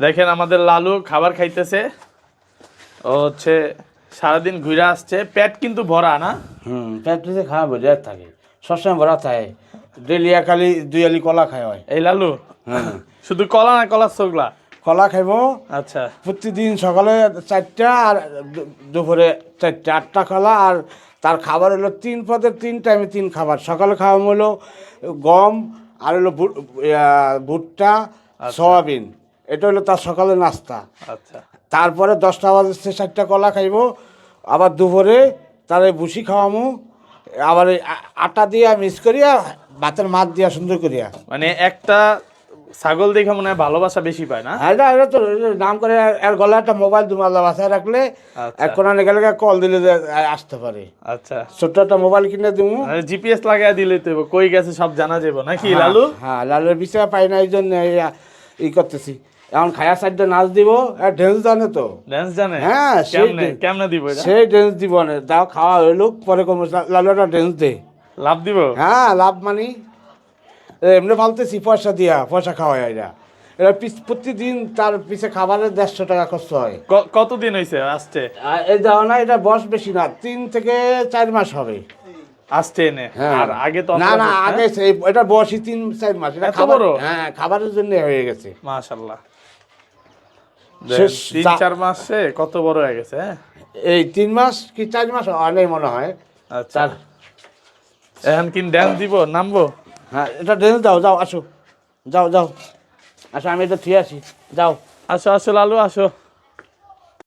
দেখেন আমাদের লালু খাবার খাইতেছে। ও হচ্ছে সারাদিন ঘুরে আসছে। পেট কিন্তু ভরা না? হুম প্যাট্রিতে খাওয়া বোঝা থাকে। সবসময় ভরা থাকে। ডেলি একালি দুই আলি কলা খায় হয়। এই লালু? হ্যাঁ শুধু কলা না কলার চোগলা? কলা খাইব। আচ্ছা। প্রতিদিন সকালে চারটা আর দুপুরে চারটা আটটা কলা আর তার খাবার হলো তিন পদের তিন টাইমে তিন খাবার। সকালে খাওয়া হলো গম আর হলো ভুট- ভুট্টা সয়াবিন। এটা হলো তার সকালে নাস্তা। আচ্ছা। তারপরে দশটা বাজে চারটা কলা খাইব আবার দুপুরে তারে ভুসি খাওয়ামো আবার এই আটা দিয়া মিক্স করিয়া ভাতের মাছ দিয়া সুন্দর করিয়া। মানে একটা ছাগল দেখে মনে হয় ভালোবাসা বেশি পায় না? আর এটা এটা তো নাম করে এর গলায় একটা মোবাইল দুমাল্লা বাসায় রাখলে আচ্ছা। এক কোনা গেলে কল দিলে আসতে পারে। আচ্ছা। ছোট্ট একটা মোবাইল কিনে দিব জিপিএস লাগাই দিলে তো কই গেছে সব জানা যাব নাকি লালু? হ্যাঁ লালুর বিষয় পাই না এই জন্য ই করতেছি। এখন খায়া সাইডটা নাচ দিব আর ঢেউস জানে তো। ড্যান্স জানে? হ্যাঁ, সেই কেমনে দিব এটা? সেই ডেন্স দিব না। দাও খাওয়া হইল পরে কম লালু একটা ডেন্স দে। লাভ দিব? হ্যাঁ লাভ মানি। এমনি ফালতেছি পয়সা দিয়া পয়সা খাওয়াই এরা এরা পিছ- প্রতিদিন তার পিছে খাবারের দেড়শো টাকা খরচ হয়। কতদিন হয়েছে আসছে? এই দাও না এটা বয়স বেশি না তিন থেকে চার মাস হবে। এনে। হ্যাঁ। আর আগে তো না না আগে সেই- এটা বয়সই তিন চার মাস। এটা খাবার হ্যাঁ খাবারের জন্য হয়ে গেছে। মাশাল্লাহ তিন চার মাসে কত বড় হয়ে গেছে হ্যাঁ? এই তিন মাস কি চার মাস অনেক মনে হয়। আচ্ছা। এখন কি ড্যান্স দিব নামবো? হ্যাঁ এটা ড্রেস দাও যাও আসো। যাও যাও। আসো আমি এটা থিয়ে আসি। যাও। আসো আসো লালু আসো।